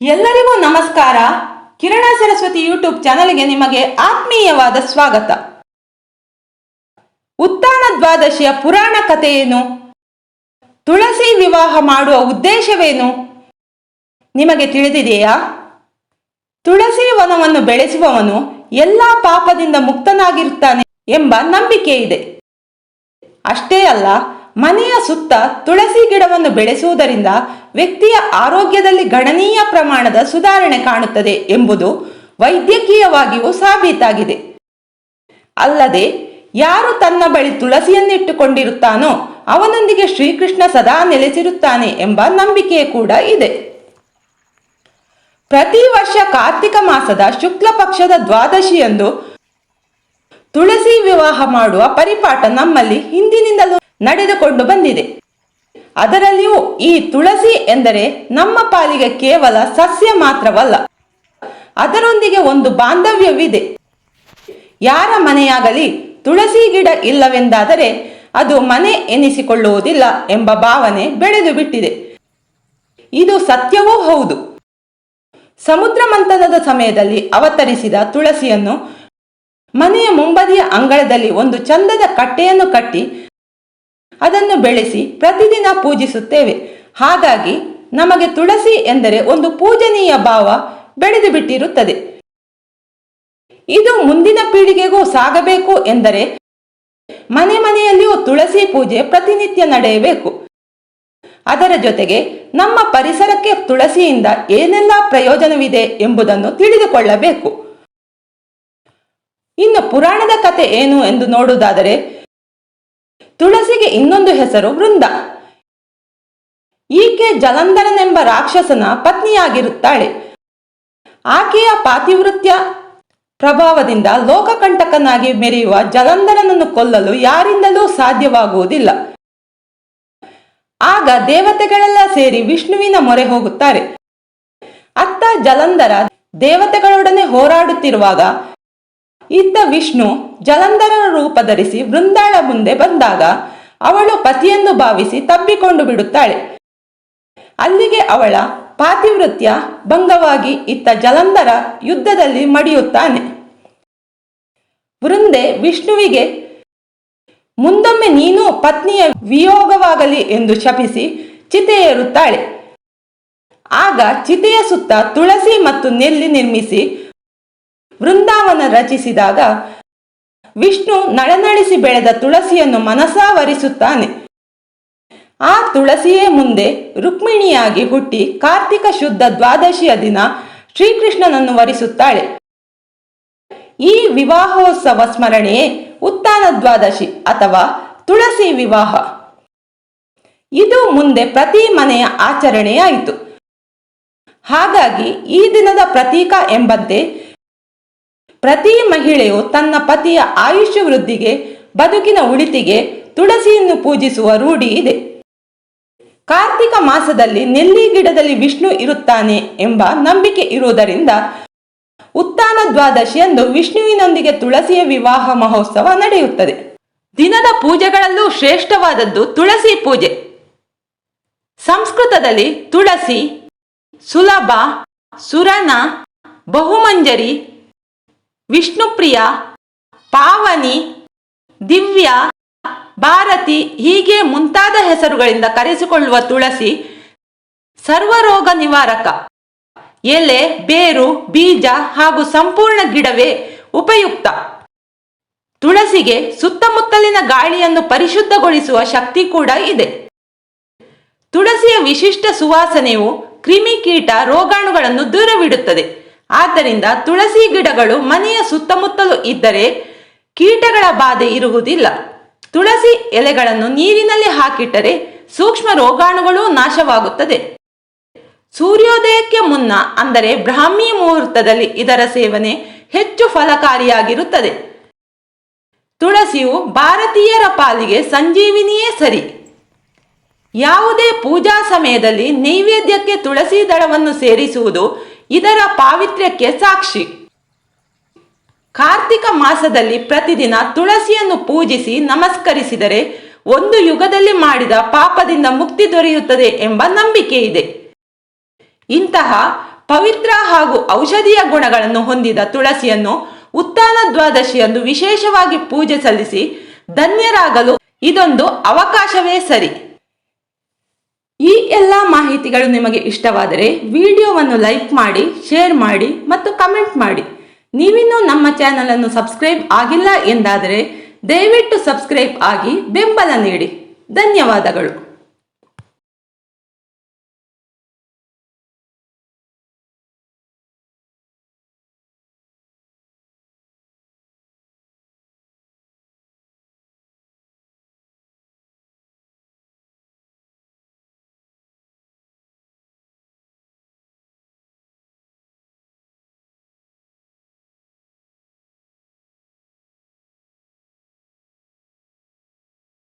ಎಲ್ಲರಿಗೂ ನಮಸ್ಕಾರ. ಕಿರಣ ಸರಸ್ವತಿ ಯೂಟ್ಯೂಬ್ ಚಾನಲ್ಗೆ ನಿಮಗೆ ಆತ್ಮೀಯವಾದ ಸ್ವಾಗತ. ಉತ್ತಾನ ದ್ವಾದಶಿಯ ಪುರಾಣ ಕಥೆಯೇನು? ತುಳಸಿ ವಿವಾಹ ಮಾಡುವ ಉದ್ದೇಶವೇನು? ನಿಮಗೆ ತಿಳಿದಿದೆಯಾ? ತುಳಸಿ ವನವನ್ನು ಬೆಳೆಸುವವನು ಎಲ್ಲ ಪಾಪದಿಂದ ಮುಕ್ತನಾಗಿರುತ್ತಾನೆ ಎಂಬ ನಂಬಿಕೆ ಇದೆ. ಅಷ್ಟೇ ಅಲ್ಲ, ಮನೆಯ ಸುತ್ತ ತುಳಸಿ ಗಿಡವನ್ನು ಬೆಳೆಸುವುದರಿಂದ ವ್ಯಕ್ತಿಯ ಆರೋಗ್ಯದಲ್ಲಿ ಗಣನೀಯ ಪ್ರಮಾಣದ ಸುಧಾರಣೆ ಕಾಣುತ್ತದೆ ಎಂಬುದು ವೈದ್ಯಕೀಯವಾಗಿಯೂ ಸಾಬೀತಾಗಿದೆ. ಅಲ್ಲದೆ, ಯಾರು ತನ್ನ ಬಳಿ ತುಳಸಿಯನ್ನಿಟ್ಟುಕೊಂಡಿರುತ್ತಾನೋ ಅವನೊಂದಿಗೆ ಶ್ರೀಕೃಷ್ಣ ಸದಾ ನೆಲೆಸಿರುತ್ತಾನೆ ಎಂಬ ನಂಬಿಕೆ ಕೂಡ ಇದೆ. ಪ್ರತಿ ವರ್ಷ ಕಾರ್ತಿಕ ಮಾಸದ ಶುಕ್ಲ ಪಕ್ಷದ ದ್ವಾದಶಿಯಂದು ತುಳಸಿ ವಿವಾಹ ಮಾಡುವ ಪರಿಪಾಠ ನಮ್ಮಲ್ಲಿ ಹಿಂದಿನಿಂದಲೂ ನಡೆದುಕೊಂಡು ಬಂದಿದೆ. ಅದರಲ್ಲಿಯೂ ಈ ತುಳಸಿ ಎಂದರೆ ನಮ್ಮ ಪಾಲಿಗೆ ಕೇವಲ ಸಸ್ಯ ಮಾತ್ರವಲ್ಲ. ಅದರೊಂದಿಗೆ ಒಂದು ಬಾಂಧವ್ಯವಿದೆ. ಯಾರ ಮನೆಯಾಗಲಿ ತುಳಸಿ ಗಿಡ ಇಲ್ಲವೆಂದಾದರೆ ಅದು ಮನೆ ಎನಿಸಿಕೊಳ್ಳುವುದಿಲ್ಲ ಎಂಬ ಭಾವನೆ ಬೆಳೆದು ಬಿಟ್ಟಿದೆ. ಇದು ಸತ್ಯವೂ ಹೌದು. ಸಮುದ್ರ ಮಂಥನದ ಸಮಯದಲ್ಲಿ ಅವತರಿಸಿದ ತುಳಸಿಯನ್ನು ಮನೆಯ ಮುಂಬದಿಯ ಅಂಗಳದಲ್ಲಿ ಒಂದು ಚಂದದ ಕಟ್ಟೆಯನ್ನು ಕಟ್ಟಿ ಅದನ್ನು ಬೆಳೆಸಿ ಪ್ರತಿದಿನ ಪೂಜಿಸುತ್ತೇವೆ. ಹಾಗಾಗಿ ನಮಗೆ ತುಳಸಿ ಎಂದರೆ ಒಂದು ಪೂಜನೀಯ ಭಾವ ಬೆಳೆದು ಬಿಟ್ಟಿರುತ್ತದೆ. ಇದು ಮುಂದಿನ ಪೀಳಿಗೆಗೂ ಸಾಗಬೇಕು ಎಂದರೆ ಮನೆ ಮನೆಯಲ್ಲಿಯೂ ತುಳಸಿ ಪೂಜೆ ಪ್ರತಿನಿತ್ಯ ನಡೆಯಬೇಕು. ಅದರ ಜೊತೆಗೆ ನಮ್ಮ ಪರಿಸರಕ್ಕೆ ತುಳಸಿಯಿಂದ ಏನೆಲ್ಲ ಪ್ರಯೋಜನವಿದೆ ಎಂಬುದನ್ನು ತಿಳಿದುಕೊಳ್ಳಬೇಕು. ಇನ್ನು ಪುರಾಣದ ಕತೆ ಏನು ಎಂದು ನೋಡುವುದಾದರೆ ತುಳಸಿಗೆ ಇನ್ನೊಂದು ಹೆಸರು ವೃಂದ. ಈಕೆ ಜಲಂಧರನೆಂಬ ರಾಕ್ಷಸನ ಪತ್ನಿಯಾಗಿರುತ್ತಾಳೆ. ಆಕೆಯ ಪಾತಿವೃತ್ಯ ಪ್ರಭಾವದಿಂದ ಲೋಕಕಂಟಕನಾಗಿ ಮೆರೆಯುವ ಜಲಂಧರನನ್ನು ಕೊಲ್ಲಲು ಯಾರಿಂದಲೂ ಸಾಧ್ಯವಾಗುವುದಿಲ್ಲ. ಆಗ ದೇವತೆಗಳೆಲ್ಲ ಸೇರಿ ವಿಷ್ಣುವಿನ ಮೊರೆ ಹೋಗುತ್ತಾರೆ. ಅತ್ತ ಜಲಂಧರ ದೇವತೆಗಳೊಡನೆ ಹೋರಾಡುತ್ತಿರುವಾಗ ಇದ್ದ ವಿಷ್ಣು ಜಲಂಧರನ ರೂಪ ಧರಿಸಿ ವೃಂದಾಳ ಮುಂದೆ ಬಂದಾಗ ಅವಳು ಪತಿಯೆಂದು ಭಾವಿಸಿ ತಬ್ಬಿಕೊಂಡು ಬಿಡುತ್ತಾಳೆ. ಅಲ್ಲಿಗೆ ಅವಳ ಪಾತಿವೃತ್ಯ ಭಂಗವಾಗಿ ಇತ್ತ ಜಲಂಧರ ಯುದ್ಧದಲ್ಲಿ ಮಡಿಯುತ್ತಾನೆ. ವೃಂದೆ ವಿಷ್ಣುವಿಗೆ, ಮುಂದೊಮ್ಮೆ ನೀನು ಪತ್ನಿಯ ವಿಯೋಗವಾಗಲಿ ಎಂದು ಶಪಿಸಿ ಚಿತೆಯೇರುತ್ತಾಳೆ ಆಗ ಚಿತೆಯ ಸುತ್ತ ತುಳಸಿ ಮತ್ತು ನೆಲ್ಲಿ ನಿರ್ಮಿಸಿ ವೃಂದಾವನ ರಚಿಸಿದಾಗ ವಿಷ್ಣು ನಳನಳಿಸಿ ಬೆಳೆದ ತುಳಸಿಯನ್ನು ಮನಸಾವರಿಸುತ್ತಾನೆ. ಆ ತುಳಸಿಯೇ ಮುಂದೆ ರುಕ್ಮಿಣಿಯಾಗಿ ಹುಟ್ಟಿ ಕಾರ್ತಿಕ ಶುದ್ಧ ದ್ವಾದಶಿಯ ದಿನ ಶ್ರೀಕೃಷ್ಣನನ್ನು ವರಿಸುತ್ತಾಳೆ. ಈ ವಿವಾಹೋತ್ಸವ ಸ್ಮರಣೆಯೇ ಉತ್ತಾನ ದ್ವಾದಶಿ ಅಥವಾ ತುಳಸಿ ವಿವಾಹ. ಇದು ಮುಂದೆ ಪ್ರತಿ ಮನೆಯ ಆಚರಣೆಯಾಯಿತು. ಹಾಗಾಗಿ ಈ ದಿನದ ಪ್ರತೀಕ ಎಂಬಂತೆ ಪ್ರತಿ ಮಹಿಳೆಯು ತನ್ನ ಪತಿಯ ಆಯುಷ್ಯ ವೃದ್ಧಿಗೆ, ಬದುಕಿನ ಉಳಿತಿಗೆ ತುಳಸಿಯನ್ನು ಪೂಜಿಸುವ ರೂಢಿ ಇದೆ. ಕಾರ್ತಿಕ ಮಾಸದಲ್ಲಿ ನೆಲ್ಲಿ ಗಿಡದಲ್ಲಿ ವಿಷ್ಣು ಇರುತ್ತಾನೆ ಎಂಬ ನಂಬಿಕೆ ಇರುವುದರಿಂದ ಉತ್ಥಾನ ದ್ವಾದಶಿಯಂದು ವಿಷ್ಣುವಿನೊಂದಿಗೆ ತುಳಸಿಯ ವಿವಾಹ ಮಹೋತ್ಸವ ನಡೆಯುತ್ತದೆ. ದಿನದ ಪೂಜೆಗಳಲ್ಲೂ ಶ್ರೇಷ್ಠವಾದದ್ದು ತುಳಸಿ ಪೂಜೆ. ಸಂಸ್ಕೃತದಲ್ಲಿ ತುಳಸಿ, ಸುಲಭ ಸುರನ ಬಹುಮಂಜರಿ ವಿಷ್ಣುಪ್ರಿಯ, ಪಾವನಿ, ದಿವ್ಯ, ಭಾರತಿ ಹೀಗೆ ಮುಂತಾದ ಹೆಸರುಗಳಿಂದ ಕರೆಸಿಕೊಳ್ಳುವ ತುಳಸಿ ಸರ್ವರೋಗ ನಿವಾರಕ. ಎಲೆ, ಬೇರು, ಬೀಜ ಹಾಗೂ ಸಂಪೂರ್ಣ ಗಿಡವೇ ಉಪಯುಕ್ತ. ತುಳಸಿಗೆ ಸುತ್ತಮುತ್ತಲಿನ ಗಾಳಿಯನ್ನು ಪರಿಶುದ್ಧಗೊಳಿಸುವ ಶಕ್ತಿ ಕೂಡ ಇದೆ. ತುಳಸಿಯ ವಿಶಿಷ್ಟ ಸುವಾಸನೆಯು ಕ್ರಿಮಿಕೀಟ ರೋಗಾಣುಗಳನ್ನು ದೂರವಿಡುತ್ತದೆ. ಆದ್ದರಿಂದ ತುಳಸಿ ಗಿಡಗಳು ಮನೆಯ ಸುತ್ತಮುತ್ತಲು ಇದ್ದರೆ ಕೀಟಗಳ ಬಾಧೆ ಇರುವುದಿಲ್ಲ. ತುಳಸಿ ಎಲೆಗಳನ್ನು ನೀರಿನಲ್ಲಿ ಹಾಕಿಟ್ಟರೆ ಸೂಕ್ಷ್ಮ ರೋಗಾಣುಗಳು ನಾಶವಾಗುತ್ತದೆ. ಸೂರ್ಯೋದಯಕ್ಕೆ ಮುನ್ನ, ಅಂದರೆ ಬ್ರಾಹ್ಮಿ ಮುಹೂರ್ತದಲ್ಲಿ ಇದರ ಸೇವನೆ ಹೆಚ್ಚು ಫಲಕಾರಿಯಾಗಿರುತ್ತದೆ. ತುಳಸಿಯು ಭಾರತೀಯರ ಪಾಲಿಗೆ ಸಂಜೀವಿನಿಯೇ ಸರಿ. ಯಾವುದೇ ಪೂಜಾ ಸಮಯದಲ್ಲಿ ನೈವೇದ್ಯಕ್ಕೆ ತುಳಸಿ ದಳವನ್ನು ಸೇರಿಸುವುದು ಇದರ ಪಾವಿತ್ರ್ಯಕ್ಕೆ ಸಾಕ್ಷಿ. ಕಾರ್ತಿಕ ಮಾಸದಲ್ಲಿ ಪ್ರತಿದಿನ ತುಳಸಿಯನ್ನು ಪೂಜಿಸಿ ನಮಸ್ಕರಿಸಿದರೆ ಒಂದು ಯುಗದಲ್ಲಿ ಮಾಡಿದ ಪಾಪದಿಂದ ಮುಕ್ತಿ ದೊರೆಯುತ್ತದೆ ಎಂಬ ನಂಬಿಕೆ ಇದೆ. ಇಂತಹ ಪವಿತ್ರ ಹಾಗೂ ಔಷಧೀಯ ಗುಣಗಳನ್ನು ಹೊಂದಿದ ತುಳಸಿಯನ್ನು ಉತ್ಥಾನ ದ್ವಾದಶಿಯಂದು ವಿಶೇಷವಾಗಿ ಪೂಜೆ ಸಲ್ಲಿಸಿ ಧನ್ಯರಾಗಲು ಇದೊಂದು ಅವಕಾಶವೇ ಸರಿ. ಈ ಎಲ್ಲ ಮಾಹಿತಿಗಳು ನಿಮಗೆ ಇಷ್ಟವಾದರೆ ವಿಡಿಯೋವನ್ನು ಲೈಕ್ ಮಾಡಿ, ಶೇರ್ ಮಾಡಿ ಮತ್ತು ಕಮೆಂಟ್ ಮಾಡಿ. ನೀವಿನ್ನೂ ನಮ್ಮ ಚಾನಲ್ ಅನ್ನು ಸಬ್ಸ್ಕ್ರೈಬ್ ಆಗಿಲ್ಲ ಎಂದಾದರೆ ದಯವಿಟ್ಟು ಸಬ್ಸ್ಕ್ರೈಬ್ ಆಗಿ ಬೆಂಬಲ ನೀಡಿ. ಧನ್ಯವಾದಗಳು.